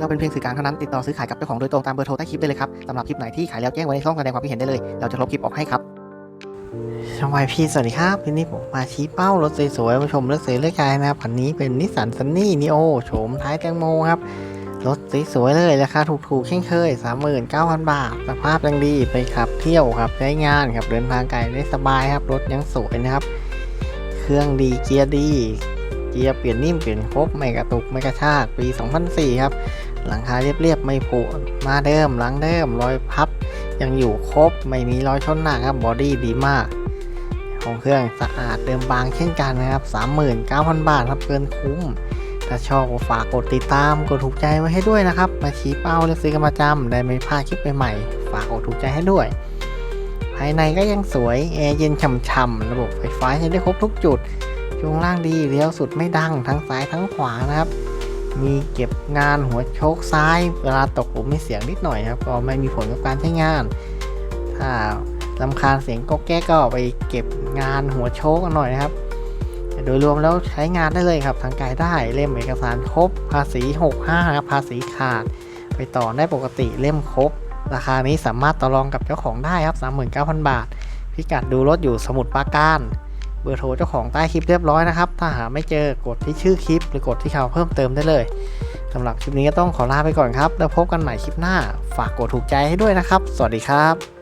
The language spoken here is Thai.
เราเป็นเพียงสื่อกลางเท่านั้นติดต่อซื้อขายกับเจ้าของโดยตรงตามเบอร์โทรใต้คลิปได้เลยครับสำหรับคลิปไหนที่ขายแล้วแจ้งไว้ในช่องแสดงความคิดเห็นได้เลย เราจะลบคลิปออกให้ครับสวัสดีพี่สวัสดีครับวันนี้ผมมาชี้เป้ารถสวยๆมาชมรถสวยเลือกกายนะครับคันนี้เป็นนิสสันซันนี่นีโอโฉมท้ายแตงโมครับรถสวยๆเลยราคาถูกๆเช่นเคย 39,000 บาท สภาพยังดีไปขับเที่ยวครับใช้งานครับเดินทางไกลได้สบายครับ รถยังสวยนะครับ เครื่องดีเกียร์ดี เกียร์เปลี่ยนนิ่มเปลี่ยนครบไม่กระตุกไม่กระชากปี 2004 ครับ หลังคาเรียบๆไม่ผุมาเดิมหลังเดิมรอยพับ ยังอยู่ครบไม่มีรอยชนหนักครับบอดี้ดีมากของเครื่องสะอาดเดิมบางเช่นกันนะครับ 39,000 บาทครับเกินคุ้ม ถ้าชอบฝากกดติดตามกดถูกใจไว้ให้ด้วยนะครับ มาชี้เป้าและซื้อกันประจำได้ไม่พลาดคลิปใหม่ๆฝากกดถูกใจให้ด้วย ภายในก็ยังสวยแอร์เย็นฉ่ำๆระบบไฟฟ้าใช้ได้ครบทุกจุดช่วงล่างดีเลี้ยวสุดไม่ดังทั้งซ้ายทั้งขวานะครับ มีเก็บงานหัวโชคซ้าย เวลาตกหลุมมีเสียงนิดหน่อยครับ ก็ไม่มีผลกับการใช้งาน ถ้าลำคาญเสียงก็แก้ก็ไปเก็บงานหัวโชกหน่อยนะครับ โดยรวมแล้วใช้งานได้เลยครับทางกายได้เล่มเอกสารครบ ภาษี 65ครับภาษีขาด ไปต่อได้ปกติเล่มครบ ราคานี้สามารถต่อรองกับเจ้าของได้ครับ 39,000 บาท พิกัดดูรถอยู่สมุดปราการ เบอร์โทรเจ้าของใต้คลิปเรียบร้อยนะครับ ถ้าหาไม่เจอกดที่ชื่อคลิป หรือกดที่ข่าวเพิ่มเติมได้เลยสำหรับคลิปนี้ก็ต้องขอลาไปก่อนครับ แล้วพบกันใหม่คลิปหน้า ฝากกดถูกใจให้ด้วยนะครับ สวัสดีครับ